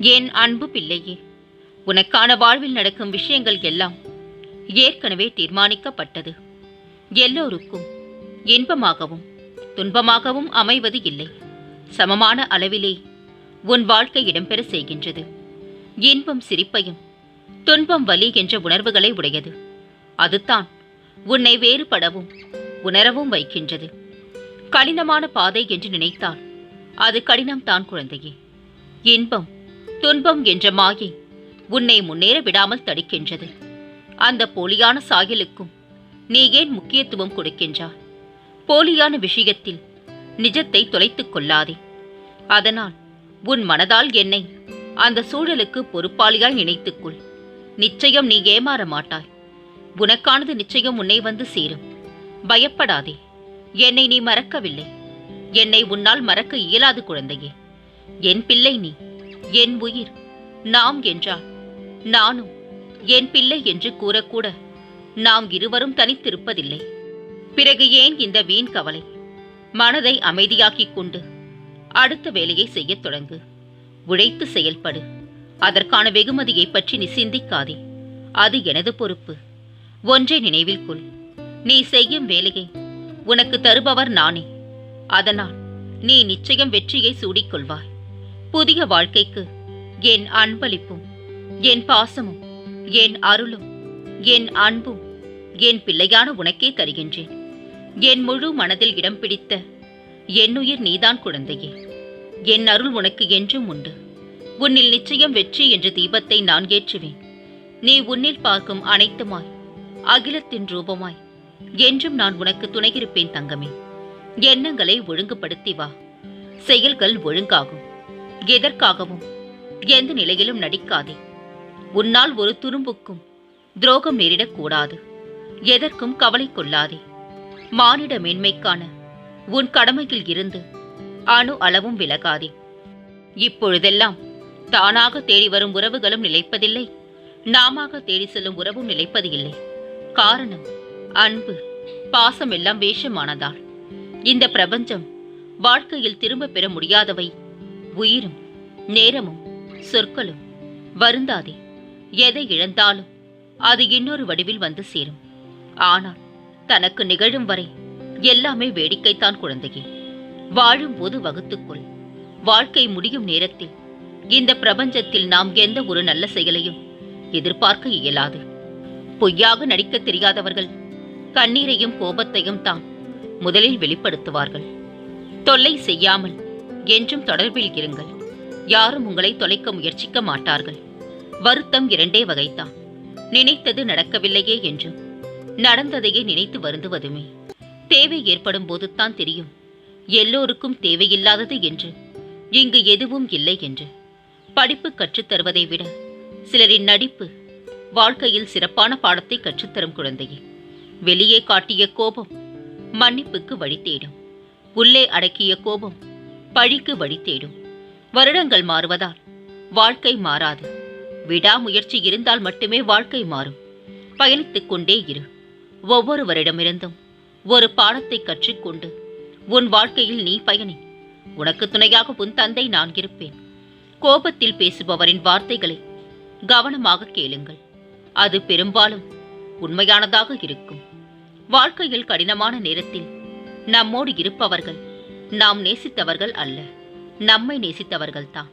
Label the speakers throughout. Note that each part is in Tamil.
Speaker 1: என் அன்பு பிள்ளையே? உனக்கான வாழ்வில் நடக்கும் விஷயங்கள் எல்லாம் ஏற்கனவே தீர்மானிக்கப்பட்டது. எல்லோருக்கும் இன்பமாகவும் துன்பமாகவும் அமைவது இல்லை. சமமான அளவிலே உன் வாழ்க்கை இடம்பெற செய்கின்றது. இன்பம் சிரிப்பையும் துன்பம் வலி என்ற உணர்வுகளை உடையது. அதுதான் உன்னை வேறுபடவும் உணரவும் வைக்கின்றது. கடினமான பாதை என்று நினைத்தால் அது கடினம்தான் குழந்தையே. இன்பம் துன்பம் என்ற மாயை உன்னை முன்னேற விடாமல் தடுக்கின்றது. அந்த போலியான சாயலுக்கும் நீ ஏன் முக்கியத்துவம் கொடுக்கின்றாய்? போலியான விஷயத்தில் நிஜத்தை தொலைத்துக் கொள்ளாதே. அதனால் உன் மனதால் என்னை அந்த சூழலுக்கு பொறுப்பாளியாய் நினைத்துக்கொள் நிச்சயம் நீ ஏமாற மாட்டாய். உனக்கானது நிச்சயம் உன்னை வந்து சேரும். பயப்படாதே. என்னை நீ மறக்கவில்லை. என்னை உன்னால் மறக்க இயலாது குழந்தையே. என் பிள்ளை நீ. என் உயிர் நாம் என்றால் நானும் என் பிள்ளை என்று கூறக்கூட நாம் இருவரும் தனித்திருப்பதில்லை. பிறகு ஏன் இந்த வீண் கவலை? மனதை அமைதியாக்கிக் கொண்டு அடுத்த வேலையை செய்யத் தொடங்கு. உழைத்து செயல்படு. அதற்கான வெகுமதியை பற்றி நீ சிந்திக்காதே. அது எனது பொறுப்பு. ஒன்றை நினைவில் கொள். நீ செய்யும் வேலையை உனக்கு தருபவர் நானே. அதனால் நீ நிச்சயம் வெற்றியை சூடிக்கொள்வாய். புதிய வாழ்க்கைக்கு என் அன்பளிப்பும் என் பாசமும் என் அருளும் என் அன்பும் என் பிள்ளையான உனக்கே தருகின்றேன். என் முழு மனதில் இடம் பிடித்த என்னுயிர் நீதான் குழந்தையே. என் அருள் உனக்கு என்றும் உண்டு. உன்னில் நிச்சயம் வெற்றி என்ற தீபத்தை நான் ஏற்றுவேன். நீ உன்னில் பார்க்கும் அனைத்துமாய் அகிலத்தின் ரூபமாய் என்றும் நான் உனக்கு துணையிருப்பேன் தங்கமே. எண்ணங்களை ஒழுங்குபடுத்தி வா. செயல்கள் ஒழுங்காகும். எதற்காகவும்? எந்த நிலையிலும் நடிக்காதே. உன்னால் ஒரு துரும்புக்கும் துரோகம் நேரிடக்கூடாது. எதற்கும் கவலை கொள்ளாதே. மானிட மேன்மைக்கான உன் கடமையில் இருந்து அணு அளவும் விலகாதே. இப்பொழுதெல்லாம் தானாக தேடி வரும் உறவுகளும் நிலைப்பதில்லை. நாமாக தேடி செல்லும் உறவும் நிலைப்பது இல்லை காரணம் அன்பு பாசம் எல்லாம் வேஷமானதால். இந்த பிரபஞ்சம் வாழ்க்கையில் திரும்ப பெற முடியாதவை உயிரும் நேரமும் சொற்களும் வருந்தாதே. எதை இழந்தாலும் அது இன்னொரு வடிவில் வந்து சேரும். ஆனால் தனக்கு நிகழும் வரை எல்லாமே வேடிக்கைத்தான் குழந்தையே. வாழும்போது வகுத்துக்கொள். வாழ்க்கை முடியும் நேரத்தில் இந்த பிரபஞ்சத்தில் நாம் எந்த ஒரு நல்ல செயலையும் எதிர்பார்க்க இயலாது. பொய்யாக நடிக்க தெரியாதவர்கள் கண்ணீரையும் கோபத்தையும் தான் முதலில் வெளிப்படுத்துவார்கள். தொல்லை செய்யாமல் என்றும் தொடர்பில் இருங்கள். யாரும் உங்களை தொலைக்க முயற்சிக்க மாட்டார்கள். வருத்தம் இரண்டே வகைதான். நினைத்தது நடக்கவில்லையே என்றும் நடந்ததையே நினைத்து வருந்துவதுமே. தேவை ஏற்படும் போதுதான் தெரியும். எல்லோருக்கும் தேவையில்லாதது என்று. இங்கு எதுவும் இல்லை என்று. படிப்பு கற்றுத்தருவதை விட சிலரின் நடிப்பு வாழ்க்கையில் சிறப்பான பாடத்தை கற்றுத்தரும் குழந்தையே. வெளியே காட்டிய கோபம் மன்னிப்புக்கு வழி தேடும். உள்ளே அடக்கிய கோபம் பழிக்கு வழி தேடும். வருடங்கள் மாறுவதால் வாழ்க்கை மாறாது. விடாமுயற்சி இருந்தால் மட்டுமே வாழ்க்கை மாறும். பயணித்துக் கொண்டே இரு. ஒவ்வொருவரிடமிருந்தும் ஒரு பாடத்தை கற்றுக்கொண்டு உன் வாழ்க்கையில் நீ பயணி. உனக்கு துணையாக உன் தந்தை நான் இருப்பேன். கோபத்தில் பேசுபவரின் வார்த்தைகளை கவனமாக கேளுங்கள். அது பெரும்பாலும் உண்மையானதாக இருக்கும். வாழ்க்கையில் கடினமான நேரத்தில் நம்மோடு இருப்பவர்கள் நாம் நேசித்தவர்கள் அல்ல. நம்மை நேசித்தவர்கள்தான்.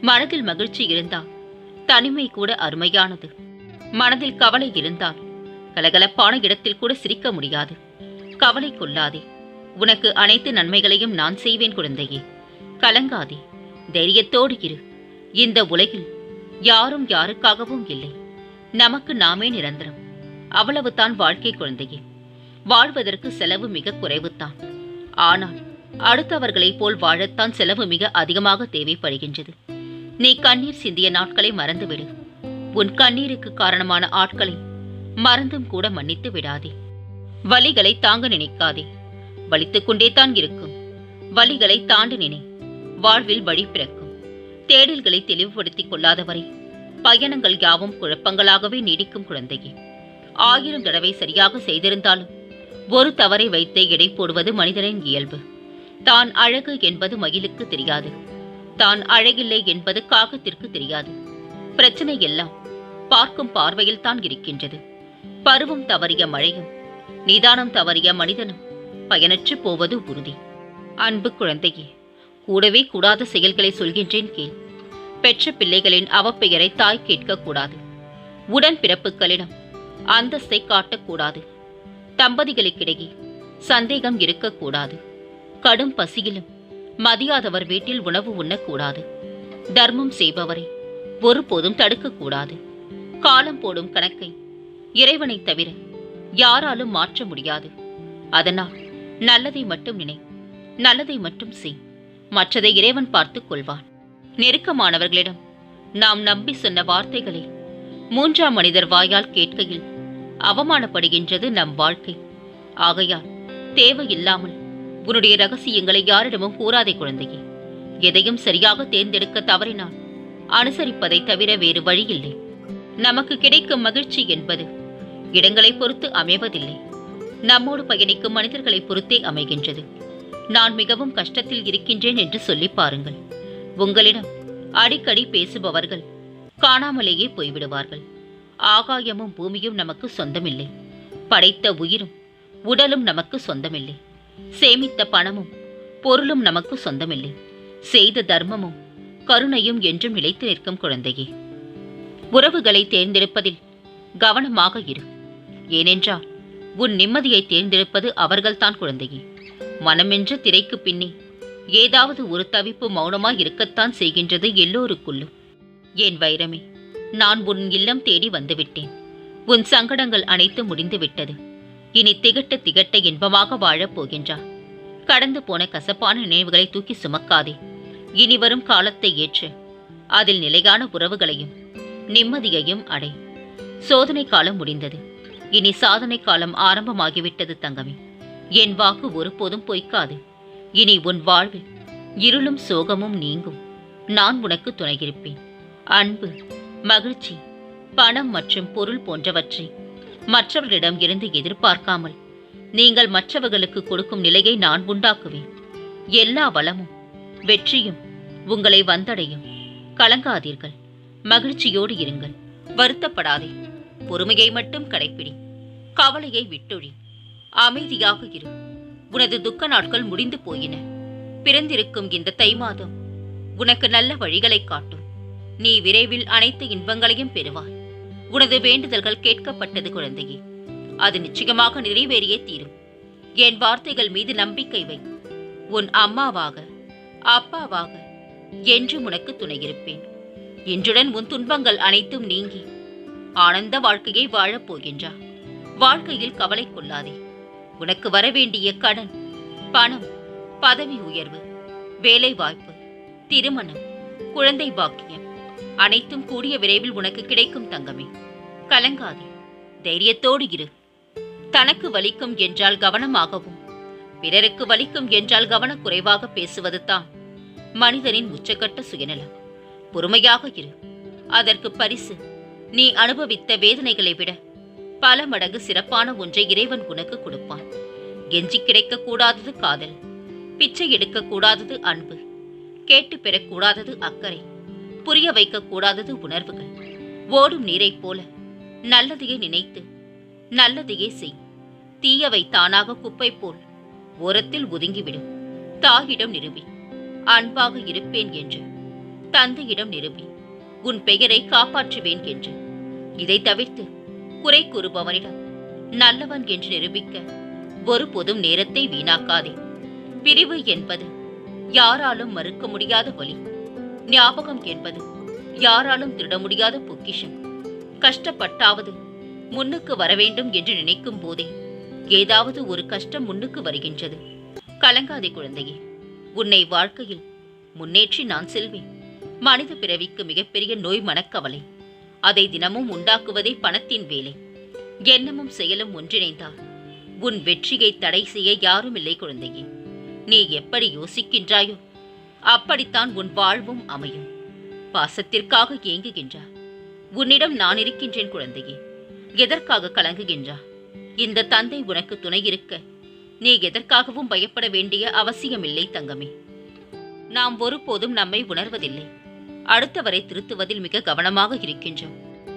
Speaker 1: மனதில் மகிழ்ச்சி இருந்தால் தனிமை கூட அருமையானது. மனதில் கவலை இருந்தால் கலகலப்பான இடத்தில் கூட சிரிக்க முடியாது. கவலை கொள்ளாதே. உனக்கு அனைத்து நன்மைகளையும் நான் செய்வேன் குழந்தையே. கலங்காதே. தைரியத்தோடு இரு. இந்த உலகில் யாரும் யாருக்காகவும் இல்லை. நமக்கு நாமே நிரந்தரம். அவ்வளவுதான் வாழ்க்கை குழந்தையே. வாழ்வதற்கு செலவு மிக குறைவுதான். ஆனால் அடுத்தவர்களைப் போல் வாழத்தான் செலவு மிக அதிகமாக தேவைப்படுகின்றது. நீ கண்ணீர் சிந்திய நாட்களை மறந்துவிடு. உன் கண்ணீருக்கு காரணமான ஆட்களை மறந்தும் கூட மன்னித்து விடாதே. வலிகளை தாங்க நினைக்காதே. வலித்துக் கொண்டே தான் இருக்கும். வலிகளை தாண்டு நினை. வாழ்வில் வழி பிறக்கும். தேடல்களை தெளிவுபடுத்திக் கொள்ளாதவரை. பயணங்கள் யாவும் குழப்பங்களாகவே நீடிக்கும் குழந்தையே. ஆயிரம் தடவை சரியாக செய்திருந்தாலும் ஒரு தவறை வைத்தே எடை போடுவது மனிதனின் இயல்பு. தான் அழகு என்பது மயிலுக்கு தெரியாது. தான் அழகில்லை என்பது காகத்திற்கு தெரியாது. பிரச்சனை எல்லாம் பார்க்கும் பார்வையில் தான் இருக்கின்றது. பருவம் தவறிய மழையும் நிதானம் தவறிய மனிதனும் பயனற்று போவது உறுதி. அன்பு குழந்தையே கூடவே கூடாத செயல்களை சொல்கின்றேன் கேள். பெற்ற பிள்ளைகளின் அவப்பெயரை தாய் கேட்கக்கூடாது. உடன் பிறப்புகளிடம் அந்தஸ்தை காட்டக்கூடாது. தம்பதிகளுக்கிடையே சந்தேகம் இருக்கக்கூடாது. கடும் பசியிலும் மதியாதவர் வீட்டில் உணவு உண்ணக்கூடாது. தர்மம் செய்பவரை ஒருபோதும் தடுக்கக்கூடாது. காலம் போடும் கணக்கை இறைவனைத் தவிர யாராலும் மாற்ற முடியாது. அதனால் நல்லதை மட்டும் நினை நல்லதை மட்டும் செய் மற்றதை இறைவன் பார்த்துக் கொள்வான். நெருக்கமானவர்களிடம் நாம் நம்பி சொன்ன வார்த்தைகளை மூன்றாம் மனிதர் வாயால் கேட்கையில் அவமானப்படுகின்றது நம் வாழ்க்கை. ஆகையால் தேவையில்லாமல் உன்னுடைய ரகசியங்களை யாரிடமும் கூறாதே குழந்தையே. எதையும் சரியாக தேர்ந்தெடுக்க தவறினால் அனுசரிப்பதை தவிர வேறு வழியில்லை. நமக்கு கிடைக்கும் மகிழ்ச்சி என்பது இடங்களை பொறுத்து அமைவதில்லை. நம்மோடு பயணிக்கும் மனிதர்களை பொறுத்தே அமைகின்றது. நான் மிகவும் கஷ்டத்தில் இருக்கின்றேன் என்று சொல்லி பாருங்கள். உங்களிடம் அடிக்கடி பேசுபவர்கள் காணாமலேயே போய்விடுவார்கள். ஆகாயமும் பூமியும் நமக்கு சொந்தமில்லை. படைத்த உயிரும் உடலும் நமக்கு சொந்தமில்லை. சேமித்த பணமும் பொருளும் நமக்கு சொந்தமில்லை. செய்த தர்மமும் கருணையும் என்றும் நிலைத்து நிற்கும் குழந்தையே. உறவுகளை தேர்ந்தெடுப்பதில் கவனமாக இரு. ஏனென்றால் உன் நிம்மதியை தேர்ந்தெடுப்பது அவர்கள்தான் குழந்தையே. மனமென்ற திரைக்கு பின்னே ஏதாவது ஒரு தவிப்பு மௌனமாய் இருக்கத்தான் செய்கின்றது எல்லோருக்குள்ளும். என் வைரமே நான் உன் இல்லம் தேடி வந்துவிட்டேன். உன் சங்கடங்கள் அனைத்து முடிந்துவிட்டது. இனி திகட்ட திகட்ட இன்பமாக வாழப் போகின்றார் கடந்து போன கசப்பான நினைவுகளை தூக்கி சுமக்காதே. இனி வரும் காலத்தை ஏற்று. அதில் நிலையான உறவுகளையும் நிம்மதியையும் அடை. சோதனை காலம் முடிந்தது. இனி சாதனை காலம் ஆரம்பமாகிவிட்டது தங்கமே. என் வாக்கு ஒருபோதும் பொய்க்காது. இனி உன் வாழ்வில் இருளும் சோகமும் நீங்கும். நான் உனக்கு துணையிருப்பேன். அன்பு மகிழ்ச்சி பணம் மற்றும் பொருள் போன்றவற்றை மற்றவர்களிடம் இருந்து எதிர்பார்க்காமல் நீங்கள் மற்றவர்களுக்கு கொடுக்கும் நிலையை நான் உண்டாக்குவேன். எல்லா வளமும் வெற்றியும் உங்களை வந்தடையும். கலங்காதீர்கள். மகிழ்ச்சியோடு இருங்கள். வருத்தப்படாதே. பொறுமையை மட்டும் கடைப்பிடி. கவலையை விட்டொழி. அமைதியாக இரு. உனது துக்க நாட்கள் முடிந்து போயின. பிறந்திருக்கும் இந்த தை மாதம் உனக்கு நல்ல வழிகளை காட்டும். நீ விரைவில் அனைத்து இன்பங்களையும் பெறுவாய். உனது வேண்டுதல்கள் கேட்கப்பட்டது குழந்தையே. அது நிச்சயமாக நிறைவேறியே தீரும். என் வார்த்தைகள் மீது நம்பிக்கை வை. உன் அம்மாவாக அப்பாவாக என்றும் உனக்கு துணையிருப்பேன் இன்றுடன் உன் துன்பங்கள் அனைத்தும் நீங்கி ஆனந்த வாழ்க்கையை வாழப் போகின்றா. வாழ்க்கையில் கவலை கொள்ளாதே. உனக்கு வரவேண்டிய கடன் பணம் பதவி உயர்வு வேலை வாய்ப்பு திருமணம் குழந்தை பாக்கியம் அனைத்தும் கூடிய விரைவில் உனக்கு கிடைக்கும் தங்கமே. கலங்காதே. தைரியத்தோடு இரு. தனக்கு வலிக்கும் என்றால் கவனமாகவும் பிறருக்கு வலிக்கும் என்றால் கவனக்குறைவாக பேசுவது தான் மனிதனின் உச்சக்கட்ட சுயநலம். பொறுமையாக இரு. அதற்கு பரிசு. நீ அனுபவித்த வேதனைகளை விட பல மடங்கு சிறப்பான ஒன்றை இறைவன் உனக்கு கொடுப்பான். கெஞ்சி கிடைக்கக்கூடாதது காதல். பிச்சை எடுக்கக்கூடாதது அன்பு. கேட்டு பெறக்கூடாதது அக்கறை. புரிய வைக்கக்கூடாதது உணர்வுகள். ஓடும் நீரைப் போல நல்லதையே நினைத்து நல்லதையே செய். தீயவை தானாக குப்பை போல் ஓரத்தில் ஒதுங்கிவிடும். தாயிடம் நிரூபி அன்பாக இருப்பேன் என்று. தந்தையிடம் நிரூபி உன் பெயரை காப்பாற்றுவேன் என்று. இதை தவிர்த்து குறை கூறுபவனிடம் நல்லவன் என்று நிரூபிக்க ஒருபோதும் நேரத்தை வீணாக்காதே. பிரிவு என்பது யாராலும் மறுக்க முடியாத வழி. ஞாபகம் என்பது யாராலும் திருட முடியாத பொக்கிஷம். கஷ்டப்பட்டாவது முன்னுக்கு வரவேண்டும் என்று நினைக்கும் போதே ஏதாவது ஒரு கஷ்டம் முன்னுக்கு வருகின்றது. கலங்காதே குழந்தையே உன்னை வாழ்க்கையில் முன்னேற்றி நான் செல்வேன். மனித பிறவிக்கு மிகப்பெரிய நோய் மனக்கவலை. அதை தினமும் உண்டாக்குவதே பணத்தின் வேலை. எண்ணமும் செயலும் ஒன்றிணைந்தால் உன் வெற்றியை தடை செய்ய யாரும் இல்லை குழந்தையே. நீ எப்படி யோசிக்கின்றாயோ அப்படித்தான் உன் வாழ்வும் அமையும். பாசத்திற்காக ஏங்குகின்றா. உன்னிடம் நான் இருக்கின்றேன் குழந்தையே. எதற்காக கலங்குகின்றா? இந்த தந்தை உனக்கு துணை இருக்க. நீ எதற்காகவும் பயப்பட வேண்டிய அவசியமில்லை தங்கமே. நாம் ஒருபோதும் நம்மை உணர்வதில்லை. அடுத்தவரை திருத்துவதில் மிக கவனமாக இருக்கின்றோம்.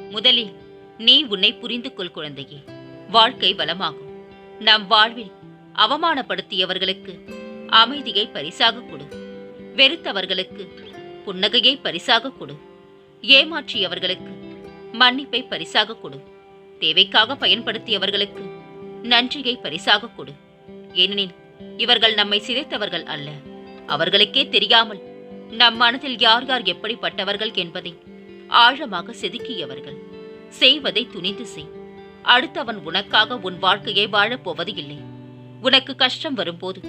Speaker 1: முதலில் நீ உன்னை புரிந்து கொள் குழந்தையே. வாழ்க்கை வளமாகும். நம் வாழ்வில் அவமானப்படுத்தியவர்களுக்கு அமைதியை பரிசாக கொடு. வெறுத்தவர்களுக்கு புன்னகையை பரிசாக கொடு. ஏமாற்றியவர்களுக்கு மன்னிப்பை பரிசாக கொடு. தேவைக்காக பயன்படுத்தியவர்களுக்கு நன்றியை பரிசாக கொடு. ஏனெனில் இவர்கள் நம்மை சிதைத்தவர்கள் அல்ல. அவர்களுக்கே தெரியாமல் நம் மனதில் யார் யார் எப்படிப்பட்டவர்கள் என்பதை ஆழமாக செதுக்கியவர்கள். செய்வதை துணிந்து செய். அடுத்தவன் உனக்காக உன் வாழ்க்கையை வாழப் போவது இல்லை. உனக்கு கஷ்டம் வரும்போது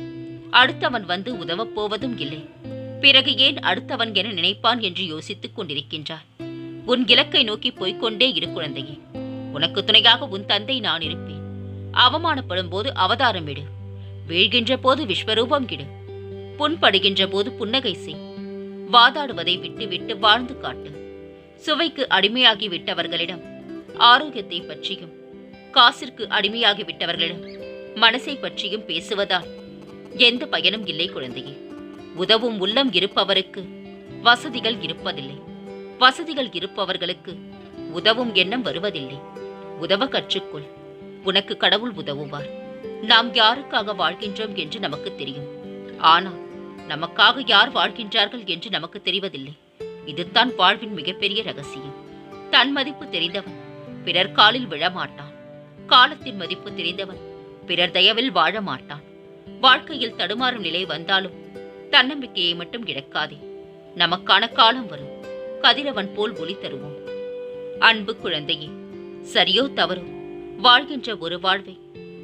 Speaker 1: அடுத்தவன் வந்து உதவப் போவதும் இல்லை. பிறகு ஏன் அடுத்தவன் என நினைப்பான் என்று யோசித்துக் கொண்டிருக்கின்றார் உன் இலக்கை நோக்கி போய்கொண்டே இரு குழந்தையே. உனக்கு துணையாக உன் தந்தை நான் இருப்பேன். அவமானப்படும் போது அவதாரம் விடு வீழ்கின்ற போது விஸ்வரூபம் கிடு புண்படுகின்ற போது புன்னகை செய். வாதாடுவதை விட்டு விட்டு வாழ்ந்து காட்டு. சுவைக்கு அடிமையாகி விட்டவர்களிடம் ஆரோக்கியத்தை பற்றியும் காசிற்கு அடிமையாகி விட்டவர்களிடம் மனசை பற்றியும் பேசுவதால் எந்த பயனும் இல்லை குழந்தையே. உதவும் உள்ளம் இருப்பவருக்கு வசதிகள் இருப்பதில்லை. வசதிகள் இருப்பவர்களுக்கு உதவும் எண்ணம் வருவதில்லை. உதவ கற்றுக்கொள். உனக்கு கடவுள் உதவுவார். நாம் யாருக்காக வாழ்கின்றோம் என்று நமக்கு தெரியும். ஆனால் நமக்காக யார் வாழ்கின்றார்கள் என்று நமக்கு தெரிவதில்லை. இதுதான் வாழ்வின் மிகப்பெரிய ரகசியம். தன் மதிப்பு தெரிந்தவன் பிறர் காலில் விழமாட்டான். காலத்தின் மதிப்பு தெரிந்தவன் பிறர் தயவில் வாழ மாட்டான் வாழ்க்கையில் தடுமாறும் நிலை வந்தாலும் தன்னம்பிக்கையை மட்டும் இழக்காதே. நமக்கான காலம் வரும். கதிரவன் போல் ஒளி தருவோம். அன்பு குழந்தையே சரியோ தவறோ? வாழ்கின்ற ஒரு வாழ்வை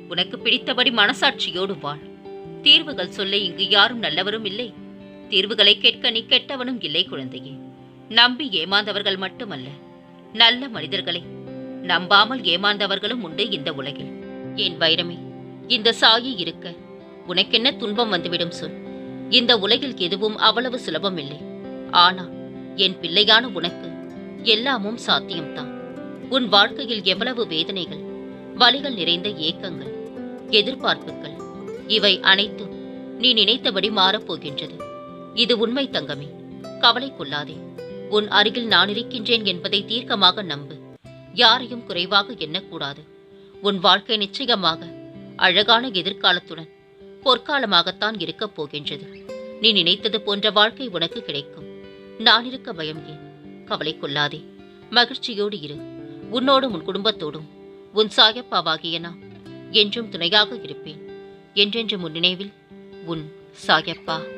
Speaker 1: உனக்கு பிடித்தபடி மனசாட்சியோடு வாழ். தீர்வுகள் சொல்ல இங்கு யாரும் நல்லவரும் இல்லை. தீர்வுகளை கேட்க நீ கெட்டவனும் இல்லை குழந்தையே. நம்பி ஏமாந்தவர்கள் மட்டுமல்ல நல்ல மனிதர்களை நம்பாமல் ஏமாந்தவர்களும் உண்டு இந்த உலகில். என் வைரமே இந்த சாயி இருக்க உனக்கென்ன துன்பம் வந்துவிடும் சொல். இந்த உலகில் எதுவும் அவ்வளவு சுலபம் இல்லை ஆனால் என் பிள்ளையான உனக்கு எல்லாமும் சாத்தியம்தான். உன் வாழ்க்கையில் எவ்வளவு வேதனைகள் வலிகள் நிறைந்த ஏக்கங்கள் எதிர்பார்ப்புகள் இவை அனைத்தும் நீ நினைத்தபடி மாறப்போகின்றது. இது உண்மை தங்கமே. கவலை கொள்ளாதே. உன் அருகில் நான் இருக்கின்றேன் என்பதை தீர்க்கமாக நம்பு. யாரையும் குறைவாக எண்ணக்கூடாது. உன் வாழ்க்கை நிச்சயமாக அழகான எதிர்காலத்துடன் பொற்காலமாகத்தான் இருக்கப் போகின்றது. நீ நினைத்தது போன்ற வாழ்க்கை உனக்கு கிடைக்கும். நான் இருக்க பயம் ஏன்? கவலை கொள்ளாதே. மகிழ்ச்சியோடு இரு. உன்னோடும் உன் குடும்பத்தோடும். உன் சாயப்பாவாகிய நான் என்றும் துணையாக இருப்பேன். என்றென்று உன் நினைவில் உன் சாயப்பா.